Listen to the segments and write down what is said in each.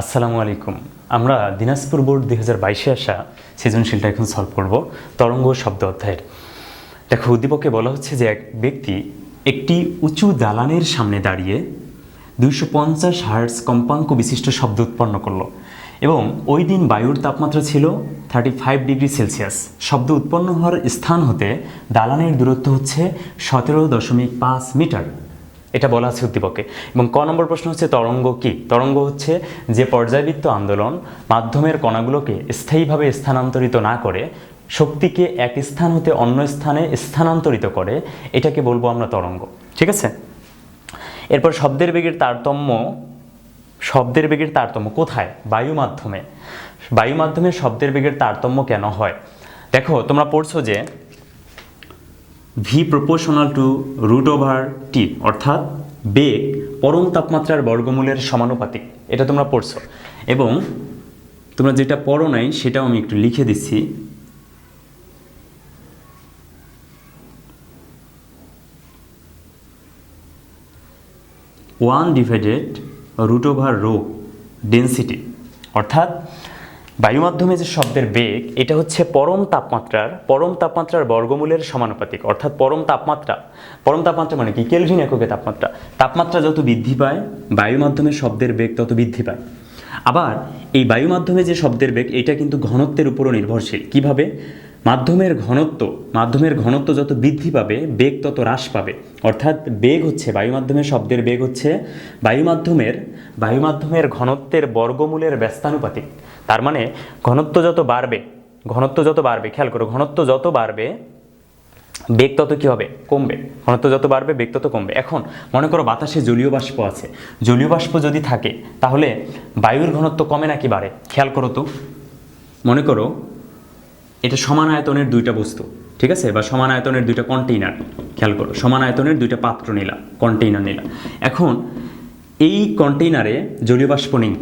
আসসালামু আলাইকুম। আমরা দিনাজপুর বোর্ড দুই হাজার বাইশে আসা সৃজনশীলটা এখন সলভ করব, তরঙ্গ শব্দ অধ্যায়ের। দেখো, উদ্দীপকে বলা হচ্ছে যে এক ব্যক্তি একটি উঁচু দালানের সামনে দাঁড়িয়ে দুইশো পঞ্চাশ হার্টস কম্পাঙ্ক বিশিষ্ট শব্দ উৎপন্ন করল এবং ওই দিন বায়ুর তাপমাত্রা ছিল থার্টি ফাইভ ডিগ্রি সেলসিয়াস। শব্দ উৎপন্ন হওয়ার স্থান হতে দালানের দূরত্ব হচ্ছে সতেরো দশমিক পাঁচ মিটার। এটা বলা আছে উদ্দীপকে। এবং ক নম্বর প্রশ্ন হচ্ছে, তরঙ্গ কি? তরঙ্গ হচ্ছে যে পর্যায়বৃত্ত আন্দোলন মাধ্যমের কণাগুলোকে স্থায়ীভাবে স্থানান্তরিত না করে, শক্তিকে এক স্থান হতে অন্য স্থানে স্থানান্তরিত করে, এটাকে বলব আমরা তরঙ্গ। ঠিক আছে? এরপর শব্দের বেগের তারতম্য, শব্দের বেগের তারতম্য কোথায়? বায়ু মাধ্যমে। বায়ু মাধ্যমে শব্দের বেগের তারতম্য কেন হয়? দেখো, তোমরা পড়ছো যে V proportional to root over T অর্থাৎ বেগ পরম তাপমাত্রার বর্গমূলের সমানুপাতিক। এটা তোমরা পড়ছো। এবং তোমরা যেটা পড়ো নাই, সেটাও আমি একটু লিখে দিচ্ছি। One divided root over rho density অর্থাৎ বায়ু মাধ্যমে যে শব্দের বেগ, এটা হচ্ছে পরম তাপমাত্রার পরম তাপমাত্রার বর্গমূলের সমানুপাতিক, অর্থাৎ পরম তাপমাত্রা। পরম তাপমাত্রা মানে কি? কেলভিন এককে তাপমাত্রা। তাপমাত্রা যত বৃদ্ধি পায় বায়ু মাধ্যমে শব্দের বেগ তত বৃদ্ধি পায়। আবার এই বায়ু মাধ্যমে যে শব্দের বেগ, এটা কিন্তু ঘনত্বের উপরও নির্ভরশীল। কীভাবে? মাধ্যমের ঘনত্ব মাধ্যমের ঘনত্ব যত বৃদ্ধি পাবে, বেগ তত হ্রাস পাবে। অর্থাৎ বেগ হচ্ছে বায়ু মাধ্যমের শব্দের বেগ হচ্ছে বায়ু মাধ্যমের বায়ু মাধ্যমের ঘনত্বের বর্গমূলের ব্যস্তানুপাতিক। তার মানে ঘনত্ব যত বাড়বে, ঘনত্ব যত বাড়বে, খেয়াল করো, ঘনত্ব যত বাড়বে, বেগ তত কী হবে? কমবে। ঘনত্ব যত বাড়বে, বেগ তত কমবে। এখন মনে করো বাতাসে জলীয় বাষ্প আছে। জলীয় বাষ্প যদি থাকে, তাহলে বায়ুর ঘনত্ব কমে নাকি বাড়ে? খেয়াল করো তো। মনে করো, এটা সমান আয়তনের দুইটা বস্তু, ঠিক আছে? বা সমান আয়তনের দুইটা কন্টেইনার খেয়াল করো। সমান আয়তনের দুইটা পাত্র নিলাম কন্টেইনার নিলাম। এখন এই কন্টেইনারে জলীয় বাষ্প নেই।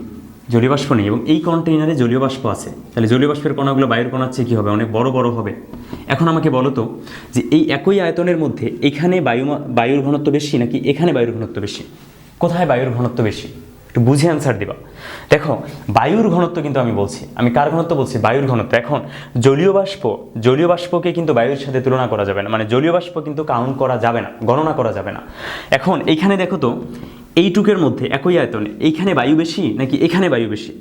জলীয় বাষ্প নেই এবং এই কন্টেইনারে জলীয় বাষ্প আছে। তাহলে জলীয় বাষ্পের কণাগুলো বায়ুর কণার চেয়ে কী হবে? অনেক বড় বড় হবে। এখন আমাকে বলো তো যে এই একই আয়তনের মধ্যে এখানে বায়ু বায়ুর ঘনত্ব বেশি নাকি এখানে বায়ুর ঘনত্ব বেশি? কোথায় বায়ুর ঘনত্ব বেশি? একটু বুঝে অ্যান্সার দিবা। দেখো, বায়ুর ঘনত্ব কিন্তু আমি বলছি। আমি কার ঘনত্ব বলছি? বায়ুর ঘনত্ব। এখন জলীয় বাষ্প, জলীয় বাষ্পকে কিন্তু বায়ুর সাথে তুলনা করা যাবে না। মানে জলীয় বাষ্প কিন্তু কাউন্ট করা যাবে না, গণনা করা যাবে না। এখন এইখানে দেখো তো এইটুকের মধ্যে একই আয়তনে, এইখানে বায়ু বেশি নাকি এখানে বায়ু বেশি?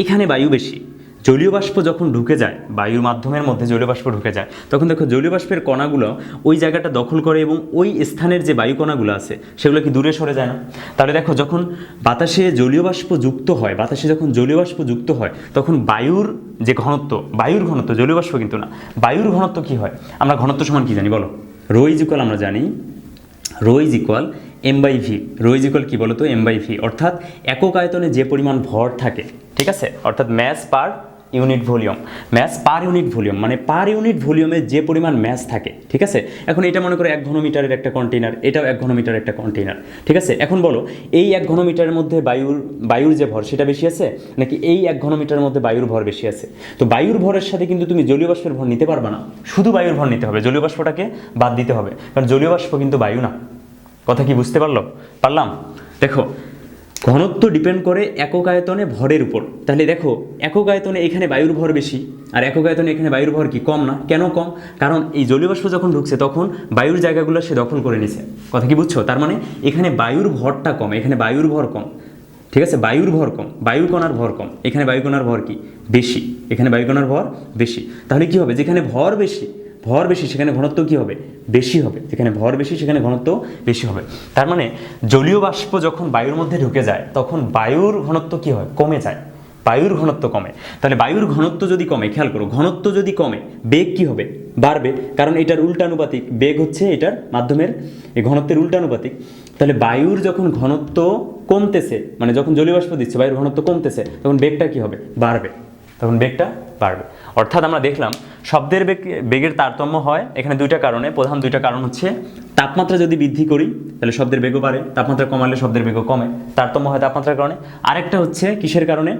এখানে বায়ু বেশি। জলীয় বাষ্প যখন ঢুকে যায়, বায়ুর মাধ্যমের মধ্যে জলীয় বাষ্প ঢুকে যায়, তখন দেখো জলীয় বাষ্পের কণাগুলো ওই জায়গাটা দখল করে এবং ওই স্থানের যে বায়ু কণাগুলো আছে, সেগুলো কি দূরে সরে যায় না? তাহলে দেখো যখন বাতাসে জলীয় বাষ্প যুক্ত হয়, বাতাসে যখন জলীয় বাষ্প যুক্ত হয়, তখন বায়ুর যে ঘনত্ব, বায়ুর ঘনত্ব, জলীয় বাষ্প কিন্তু না, বায়ুর ঘনত্ব কি হয়? আমরা ঘনত্ব সমান কি জানি বলো? রো ইজ ইকুয়াল আমরা জানি, rho is equal M by V rho is equal কী বলো তো এম বাই ভি অর্থাৎ একক আয়তনে যে পরিমাণ ভর থাকে, ঠিক আছে? অর্থাৎ mass per unit volume mass per unit volume মানে পার ইউনিট ভলিউমে যে পরিমাণ ম্যাস থাকে, ঠিক আছে? এখন এটা মনে করো এক ঘনমিটারের একটা কন্টেইনার এটাও এক ঘনমিটারের একটা কন্টেইনার ঠিক আছে? এখন বলো, এই এক ঘনমিটারের মধ্যে বায়ুর বায়ুর যে ভর, সেটা বেশি আছে? নাকি এই এক ঘনমিটারের মধ্যে বায়ুর ভর বেশি আছে? তো বায়ুর ভরের সাথে কিন্তু তুমি জলীয় বাষ্পের ভর নিতে পারবে না। শুধু বায়ুর ভর নিতে হবে, জলীয় বাষ্পটাকে বাদ দিতে হবে, কারণ জলীয় বাষ্প কিন্তু বায়ু না। কথা কি বুঝতে পারল? পারলাম? দেখো, ঘনত্ব ডিপেন্ড করে একক আয়তনে ভরের উপর। তাহলে দেখো, একক আয়তনে এখানে বায়ুর ভর বেশি, আর একক আয়তনে এখানে বায়ুর ভর কি কম না? কেন কম? কারণ এই জলীয় বাষ্প যখন ঢুকছে তখন বায়ুর জায়গাগুলো সে দখল করে নিছে। কথা কি বুঝছ? তার মানে এখানে বায়ুর ভরটা কম, এখানে বায়ুর ভর কম। ঠিক আছে? বায়ুর ভর কম, বায়ু কণার ভর কম। এখানে বায়ু কণার ভর কি? বেশি। এখানে বায়ু কণার ভর বেশি। তাহলে কি হবে? যেখানে ভর বেশি ভর বেশি, সেখানে ঘনত্ব কি হবে? বেশি হবে। যেখানে ভর বেশি, সেখানে ঘনত্ব বেশি হবে। তার মানে জলীয় বাষ্প যখন বায়ুর মধ্যে ঢুকে যায়, তখন বায়ুর ঘনত্ব কি হয়? কমে যায়। বায়ুর ঘনত্ব কমে। তাহলে বায়ুর ঘনত্ব যদি কমে, খেয়াল করো, ঘনত্ব যদি কমে, বেগ কি হবে? বাড়বে। কারণ এটার উল্টানুপাতিক বেগ হচ্ছে এটার মাধ্যমের, এই ঘনত্বের উল্টানুপাতিক তাহলে বায়ুর যখন ঘনত্ব কমতেছে মানে যখন জলীয় বাষ্প দিচ্ছে, বায়ুর ঘনত্ব কমতেছে, তখন বেগটা কি হবে? বাড়বে। তখন বেগটা বাড়বে। অর্থাৎ আমরা দেখলাম শব্দের বেগ, বেগের তারতম্য হয় এখানে দুইটা কারণে। প্রধান দুইটা কারণ হচ্ছে তাপমাত্রা যদি বৃদ্ধি করি, তাহলে শব্দের বেগও বাড়ে, তাপমাত্রা কমালে শব্দের বেগও কমে, তারতম্য হয় তাপমাত্রার কারণে। আরেকটা হচ্ছে কিসের কারণে?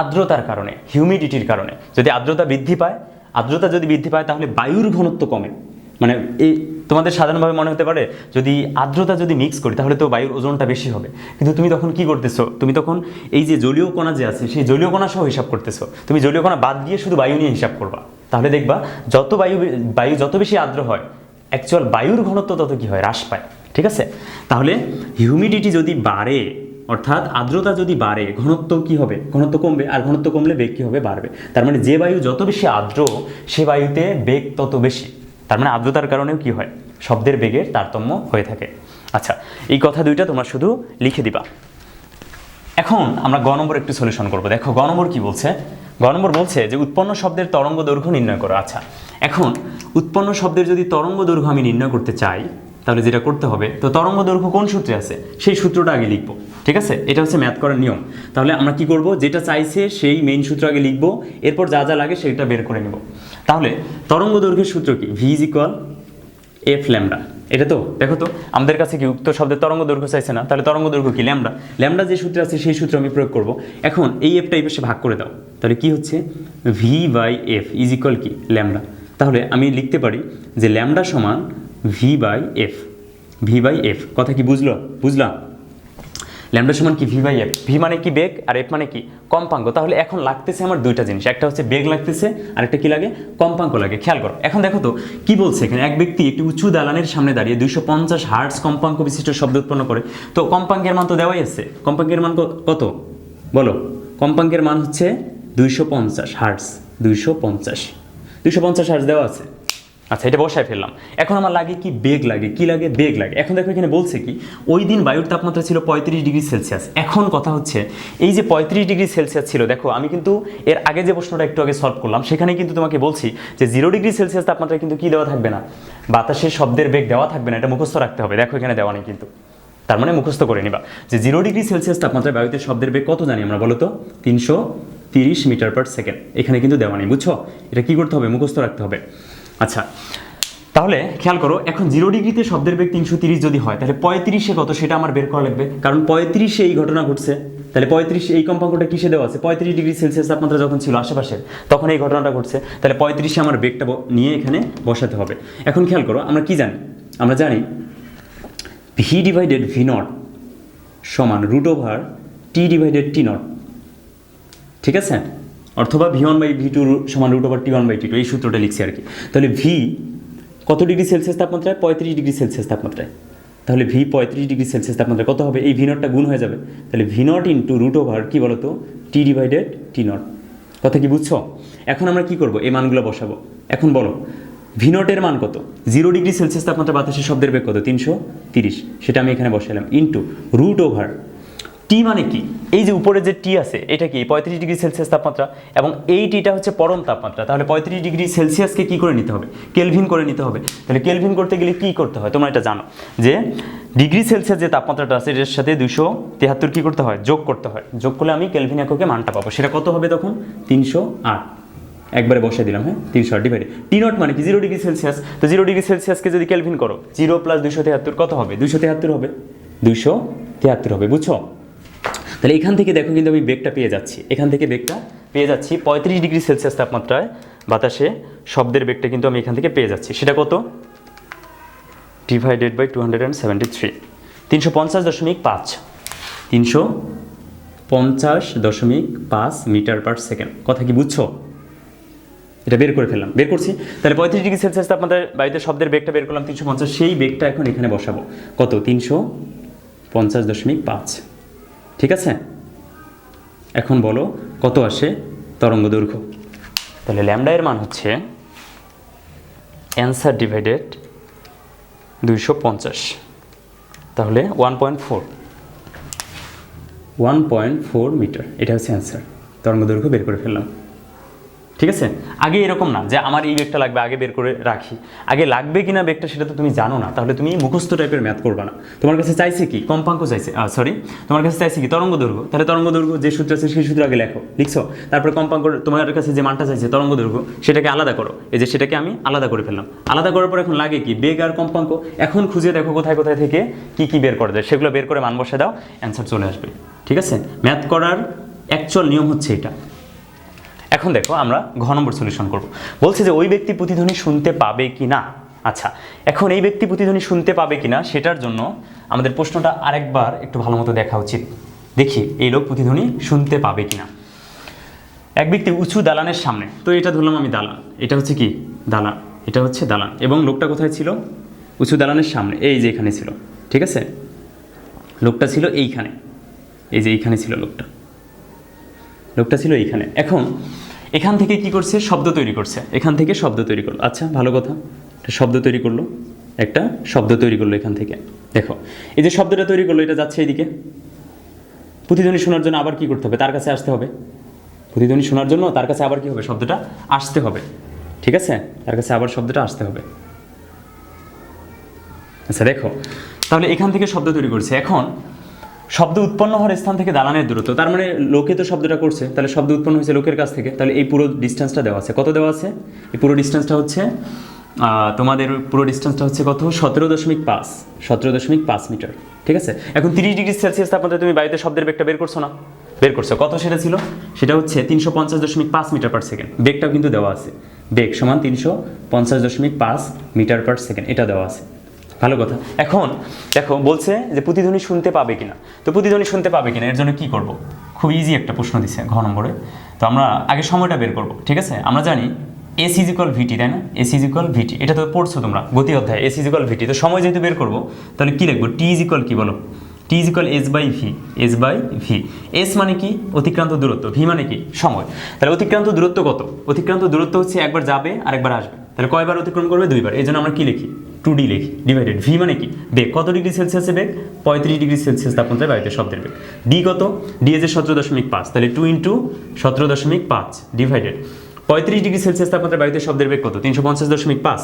আর্দ্রতার কারণে হিউমিডিটির কারণে। যদি আর্দ্রতা বৃদ্ধি পায়, আর্দ্রতা যদি বৃদ্ধি পায়, তাহলে বায়ুর ঘনত্ব কমে। মানে এই তোমাদের সাধারণভাবে মনে হতে পারে, যদি আর্দ্রতা যদি মিক্স করি, তাহলে তো বায়ুর ওজনটা বেশি হবে। কিন্তু তুমি তখন কি করতেছো? তুমি তখন এই যে জলীয় কণা যে আছে, সেই জলীয় কণা সহ হিসাব করতেছো। তুমি জলীয় কণা বাদ দিয়ে শুধু বায়ু নিয়ে হিসাব করবা। তাহলে দেখবা, যত বায়ু বায়ু যত বেশি আর্দ্র হয় অ্যাকচুয়াল বায়ুর ঘনত্ব তত কি হয়? হ্রাস পায়। ঠিক আছে? তাহলে হিউমিডিটি যদি বাড়ে, অর্থাৎ আর্দ্রতা যদি বাড়ে, ঘনত্ব কি হবে? ঘনত্ব কমবে, আর ঘনত্ব কমলে বেগ কি হবে? বাড়বে। তার মানে যে বায়ু যত বেশি আর্দ্র, সে বায়ুতে বেগ তত বেশি। তার মানে আর্দ্রতার কারণেও কি হয়? শব্দের বেগের তারতম্য হয়ে থাকে। আচ্ছা এই কথা দুইটা তোমরা শুধু লিখে দিবা। এখন আমরা গ নম্বর একটু সলিউশন করব। দেখো, গ নম্বর কি বলছে? গ নম্বর বলছে যে উৎপন্ন শব্দের তরঙ্গ দৈর্ঘ্য নির্ণয় করো। আচ্ছা এখন উৎপন্ন শব্দের যদি তরঙ্গ দৈর্ঘ্য আমি নির্ণয় করতে চাই, তাহলে যেটা করতে হবে, তো তরঙ্গ দৈর্ঘ্য কোন সূত্রে আছে? সেই সূত্রটা আগে লিখব, ঠিক আছে? এটা হচ্ছে ম্যাথ করার নিয়ম। তাহলে আমরা কি করব? যেটা চাইছে সেই মেইন সূত্র আগে লিখব, এরপর যা যা লাগে সেটা বের করে নেব। তাহলে তরঙ্গ দৈর্ঘ্যের সূত্র কি? V is equal F lambda এটা তো? দেখো তো, আমাদের কাছে কি উক্ত শব্দের তরঙ্গ দৈর্ঘ্য চাইছে না, তাহলে তরঙ্গ দৈর্ঘ্য কি? ল্যামডা ল্যামডা যে সূত্র আছে, সেই সূত্র আমি প্রয়োগ করব। এখন এই এফটা এই পাশে ভাগ করে দাও। তাহলে কি হচ্ছে? V by F is equal কি? ল্যামডা তাহলে আমি লিখতে পারি যে ল্যামডা সমান V by F V by F কথা কি বুঝলো? বুঝলাম? ল্যামডা সমান কি ভি বাই এফ ভি মানে কি বেগ আর এফ মানে কি? কম্পাঙ্ক। তাহলে এখন লাগতেছে আমার দুইটা জিনিস। একটা হচ্ছে বেগ লাগতেছে আর একটা কি লাগে? কম্পাঙ্ক লাগে। খেয়াল করো। এখন দেখো তো, কি বলছে এখানে? এক ব্যক্তি একটি উঁচু দালানের সামনে দাঁড়িয়ে দুইশো পঞ্চাশ হার্টস কম্পাঙ্ক বিশিষ্ট শব্দ উৎপন্ন করে। তো কম্পাঙ্কের মান তো দেওয়াই আছে। কম্পাঙ্কের মান কত? বলো। কম্পাঙ্কের মান হচ্ছে দুইশো পঞ্চাশ হার্টস দুইশো পঞ্চাশ। দুইশো পঞ্চাশ হার্টস দেওয়া আছে। আচ্ছা এটা বসায় ফেললাম। এখন আমার লাগে কি বেগ লাগে, কি লাগে? বেগ লাগে। এখন দেখো এখানে বলছে কি, ওই দিন বায়ুর তাপমাত্রা ছিল পঁয়ত্রিশ ডিগ্রি সেলসিয়াস। এখন কথা হচ্ছে, এই যে পঁয়ত্রিশ ডিগ্রি সেলসিয়াস ছিল, দেখো, আমি কিন্তু এর আগে যে প্রশ্নটা একটু আগে সলভ করলাম সেখানে কিন্তু তোমাকে বলছি যে জিরো ডিগ্রি সেলসিয়াস তাপমাত্রা কিন্তু কি দেওয়া থাকবে না? বাতাসের শব্দের বেগ দেওয়া থাকবে না, এটা মুখস্থ রাখতে হবে। দেখো এখানে দেওয়া নেই কিন্তু। তার মানে মুখস্থ করে নিবা। যে জিরো ডিগ্রি সেলসিয়াস তাপমাত্রায় বায়ুতে শব্দের বেগ কত জানি আমরা বলো তো? তিনশো তিরিশ মিটার পার সেকেন্ড। এখানে কিন্তু দেওয়া নেই, বুঝছ? এটা কি করতে হবে? মুখস্থ রাখতে হবে। আচ্ছা তাহলে খেয়াল করো, এখন জিরো ডিগ্রিতে শব্দের বেগ তিনশো তিরিশ যদি হয়, তাহলে পঁয়ত্রিশে কত সেটা আমার বের করা লাগবে? কারণ পঁয়ত্রিশে এই ঘটনা ঘটছে, তাহলে পঁয়ত্রিশ এই কম্পাঙ্কটা কিসে দেওয়া আছে? পঁয়ত্রিশ ডিগ্রি সেলসিয়াস তাপমাত্রা যখন ছিল আশেপাশে, তখন এই ঘটনাটা ঘটছে, তাহলে পঁয়ত্রিশে আমার বেগটা নিয়ে এখানে বসাতে হবে। এখন খেয়াল করো, আমরা কি জানি? আমরা জানি ভি ডিভাইডেড ভি নট সমান root over T divided T naught ঠিক আছে? অথবা V one by V two সমান root over T one by T two এই সূত্রটা লিখছি আর কি। তাহলে ভি কত ডিগ্রি সেলসিয়াস তাপমাত্রায়? পঁয়ত্রিশ ডিগ্রি সেলসিয়াস তাপমাত্রায়। তাহলে ভি পঁয়ত্রিশ ডিগ্রি সেলসিয়াস তাপমাত্রায় কত হবে? এই ভি নটটা গুণ হয়ে যাবে। তাহলে V naught into root over কী বলতো? টি ডিভাইডেড টি নট কথা কি বুঝছ? এখন আমরা কি করব? এই মানগুলো বসাবো। এখন বলো ভি নটের মান কত? জিরো ডিগ্রি সেলসিয়াস তাপমাত্রা বাতাসের শব্দের বেগ কত? তিনশো তিরিশ। সেটা আমি এখানে বসালাম। ইন্টু রুট ওভার টি মানে কি? এই যে উপরে যে টি আছে, এটা কি? পঁয়ত্রিশ ডিগ্রি সেলসিয়াস তাপমাত্রা এবং এই টিটা হচ্ছে পরম তাপমাত্রা। তাহলে পঁয়ত্রিশ ডিগ্রি সেলসিয়াসকে কি করে নিতে হবে? কেলভিন করে নিতে হবে। তাহলে কেলভিন করতে গেলে কি করতে হয়? তোমরা এটা জানো যে ডিগ্রি সেলসিয়াস যে তাপমাত্রাটা আছে, এটার সাথে দুশো তেহাত্তর কী করতে হয়? যোগ করতে হয়। যোগ করলে আমি কেলভিন এককে মানটা পাবো। সেটা কত হবে তখন? তিনশো আট। একবারে বসে দিলাম হ্যাঁ? তিনশো আট ডিভাইডে টি নট মানে কি? Zero degree Celsius. তো জিরো ডিগ্রি সেলসিয়াসকে যদি কেলভিন করো, জিরো প্লাস দুশো তেহাত্তর কত হবে? দুশো তেহাত্তর হবে। দুশো তেহাত্তর হবে, বুঝছ? তাহলে এখান থেকে দেখো কিন্তু আমি বেগটা পেয়ে যাচ্ছি। এখান থেকে বেগটা পেয়ে যাচ্ছি। পঁয়ত্রিশ ডিগ্রি সেলসিয়াস তাপমাত্রায় বাতাসে শব্দের বেগটা কিন্তু আমি এখান থেকে পেয়ে যাচ্ছি। সেটা কত? Divided by two hundred and seventy three তিনশো পঞ্চাশ দশমিক পাঁচ। তিনশো পঞ্চাশ দশমিক পাঁচ মিটার পার সেকেন্ড। কথা কি বুঝছ? এটা বের করে ফেললাম। বের করছি। তাহলে পঁয়ত্রিশ ডিগ্রি সেলসিয়াস তাপমাত্রায় বাড়িতে শব্দের বেগটা বের করলাম তিনশো পঞ্চাশ। সেই বেগটা এখন এখানে বসাবো। কত? তিনশো পঞ্চাশ দশমিক পাঁচ। ঠিক আছে? এখন বলো কত আসে তরঙ্গ দৈর্ঘ্য তাহলে ল্যামডা এর মান হচ্ছে অ্যান্সার ডিভাইডেড দুইশো পঞ্চাশ। তাহলে one point four one point four metre এটা হচ্ছে অ্যান্সার তরঙ্গ দৈর্ঘ্য বের করে ফেললাম। ঠিক আছে? আগে এরকম না যে আমার এই বেগটা লাগবে, আগে বের করে রাখি। আগে লাগবে কিনা বেগটা সেটা তো তুমি জানো না, তাহলে তুমি মুখস্থ টাইপের ম্যাথ করবে না। তোমার কাছে চাইছে কি? কম্পাঙ্ক চাইছে সরি তোমার কাছে চাইছে কি? তরঙ্গ দৈর্ঘ্য। তাহলে তরঙ্গ দৈর্ঘ্য যে সূত্র আছে সেই সূত্র আগে লেখো, লিখছো? তারপরে কম্পাঙ্ক তোমার কাছে যে মানটা চাইছে, তরঙ্গ দৈর্ঘ্য, সেটাকে আলাদা করো। এই যে সেটাকে আমি আলাদা করে ফেললাম। আলাদা করার পর এখন লাগে কি? বেগ আর কম্পাঙ্ক। এখন খুঁজে দেখো কোথায় কোথায় থেকে কি কি বের করা যায়। সেগুলো বের করে মান বসে দাও অ্যান্সার চলে আসবে। ঠিক আছে? ম্যাথ করার অ্যাকচুয়াল নিয়ম হচ্ছে এটা। এখন দেখো আমরা ঘ নম্বর সলিউশন করব। বলছে যে ওই ব্যক্তি প্রতিধ্বনি শুনতে পাবে কি না আচ্ছা এখন এই ব্যক্তি প্রতিধ্বনি শুনতে পাবে কি না সেটার জন্য আমাদের প্রশ্নটা আরেকবার একটু ভালো মতো দেখা উচিত। দেখি, এই লোক প্রতিধ্বনি শুনতে পাবে কি না এক ব্যক্তি উঁচু দালানের সামনে, তো এটা ধরলাম আমি দালান, এটা হচ্ছে কি? দালান, এটা হচ্ছে দালান। এবং লোকটা কোথায় ছিল? উঁচু দালানের সামনে, এই যে এখানে ছিল, ঠিক আছে? লোকটা ছিল এইখানে, এই যে এইখানে ছিল লোকটা। লোকটা ছিল এইখানে। এখন এখান থেকে কি করছে? শব্দ তৈরি করছে। এখান থেকে শব্দ তৈরি করল। আচ্ছা ভালো কথা। শব্দ তৈরি করল। একটা শব্দ তৈরি করল এখান থেকে। দেখো, এই যে শব্দটা তৈরি করল, এটা যাচ্ছে এইদিকে প্রতিধ্বনি শোনার জন্য আবার কি করতে হবে? তার কাছে আসতে হবে। প্রতিধ্বনি শোনার জন্য তার কাছে আবার কি হবে? শব্দটা আসতে হবে। ঠিক আছে? তার কাছে আবার শব্দটা আসতে হবে। আচ্ছা দেখো। তাহলে এখান থেকে শব্দ তৈরি করছে। এখন শব্দ উৎপন্ন হওয়ার স্থান থেকে দালানের দূরত্ব। তার মানে লোকে তো শব্দটা করছে, তাহলে শব্দ উৎপন্ন হয়েছে লোকের কাছ থেকে। তাহলে এই পুরো ডিস্টেন্সটা দেওয়া আছে। কত দেওয়া আছে? এই পুরো ডিস্টেন্সটা হচ্ছে তোমাদের পুরো ডিস্টেন্সটা হচ্ছে কত? সতেরো দশমিক পাঁচ। সতেরো দশমিক পাঁচ মিটার। ঠিক আছে? এখন তিরিশ ডিগ্রি সেলসিয়াস তাপমাত্রায় তুমি বায়ুতে শব্দের বেগটা বের করছ না? বের করছ। কত সেটা ছিল? সেটা হচ্ছে তিনশো পঞ্চাশ দশমিক পাঁচ মিটার পার সেকেন্ড বেগটাও কিন্তু দেওয়া আছে। বেগ সমান তিনশো পঞ্চাশ দশমিক পাঁচ মিটার পার সেকেন্ড এটা দেওয়া আছে। ভালো কথা। এখন দেখো, বলছে যে প্রতিধ্বনি শুনতে পাবে কিনা। তো প্রতিধ্বনি শুনতে পাবে কিনা, এর জন্য কি করব? খুব ইজি একটা প্রশ্ন দিছে ঘ নম্বরে। তো আমরা আগে সময়টা বের করব, ঠিক আছে? আমরা জানি এস ইজিক্যাল ভিটি তাই না? এস ইজিক্যাল ভিটি এটা তো পড়ছো তোমরা, গতি অধ্যায় এস ইজিক্যাল ভিটি তো সময় যেহেতু বের করব, তাহলে কি লিখব? টি ইজিক্যাল কি বলো? T is equal S by V S by V S মানে কি? অতিক্রান্ত দূরত্ব। ভি মানে কি? সময়। তাহলে অতিক্রান্ত দূরত্ব কত? অতিক্রান্ত দূরত্ব হচ্ছে একবার যাবে আর একবার আসবে। তাহলে কয়বার অতিক্রম করবে? দুইবার। এই জন্য আমরা কি লিখি? টু ডি লিখি ডিভাইডেড ভি মানে কি? বেগ কত ডিগ্রি সেলসিয়াসে বেগ? পঁয়ত্রিশ ডিগ্রি সেলসিয়াস তাপমাত্রায় বায়ুতে শব্দের বেগ। ডি কত? ডি এজে সতেরো দশমিক পাঁচ। তাহলে টু ইন্টু সতেরো দশমিক পাঁচ ডিভাইডেড পঁয়ত্রিশ ডিগ্রি সেলসিয়াস তাপমাত্রায় বায়ুতে শব্দের বেগ কত? তিনশো পঞ্চাশ দশমিক পাঁচ।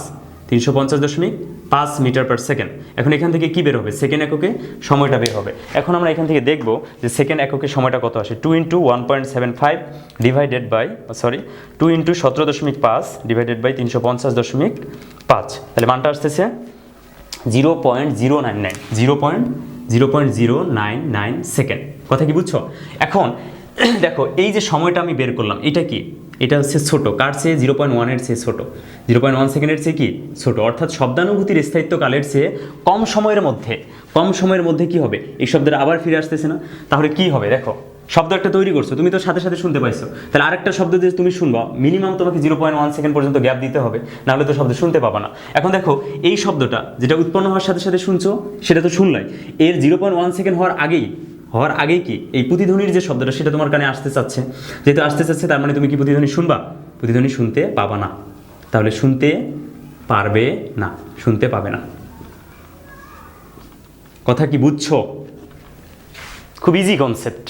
তিনশো পঞ্চাশ দশমিক পাঁচ মিটার পার সেকেন্ড এখন এখান থেকে কী বের হবে? সেকেন্ড এককে সময়টা বের হবে। এখন আমরা এখান থেকে দেখব যে সেকেন্ড এককে সময়টা কত আসে। Two into one point seven five divided by sorry two into সতেরো দশমিক পাঁচ ডিভাইডেড বাই তিনশো পঞ্চাশ দশমিক পাঁচ। তাহলে মানটা আসতেছে zero point zero nine nine zero point zero point zero nine nine second কথা কি বুঝছ? এখন, দেখো, এই যে সময়টা আমি বের করলাম, এটা কি? এটা হচ্ছে ছোট। কার চেয়ে? জিরো পয়েন্ট ওয়ানের চেয়ে ছোটো। জিরো পয়েন্ট ওয়ান সেকেন্ডের চেয়ে কি? ছোটো। অর্থাৎ শব্দানুভূতির স্থায়িত্ব কালের চেয়ে কম সময়ের মধ্যে। কম সময়ের মধ্যে কি হবে? এই শব্দটা আবার ফিরে আসতেছে না। তাহলে কি হবে? দেখো, শব্দ একটা তৈরি করছ। তুমি তো সাথে সাথে শুনতে পাইছো। তাহলে আরেকটা শব্দ যে তুমি শুনবা, মিনিমাম তোমাকে জিরো পয়েন্ট ওয়ান সেকেন্ড পর্যন্ত গ্যাপ দিতে হবে। নাহলে তো শব্দ শুনতে পাবা না। এখন দেখো, এই শব্দটা যেটা উৎপন্ন হওয়ার সাথে সাথে শুনছো, সেটা তো শুনলাই। এর জিরো পয়েন্ট ওয়ান সেকেন্ড হওয়ার আগেই হওয়ার আগেই কি এই প্রতিধ্বনির যে শব্দটা, সেটা তোমার কানে আসতে চাচ্ছে? যেহেতু আসতে চাচ্ছে, তার মানে তুমি কি প্রতিধ্বনি শুনবা? প্রতিধ্বনি শুনতে পাবা না। তাহলে শুনতে পারবে না, শুনতে পাবে না। কথা কি বুঝছ? খুব ইজি কনসেপ্ট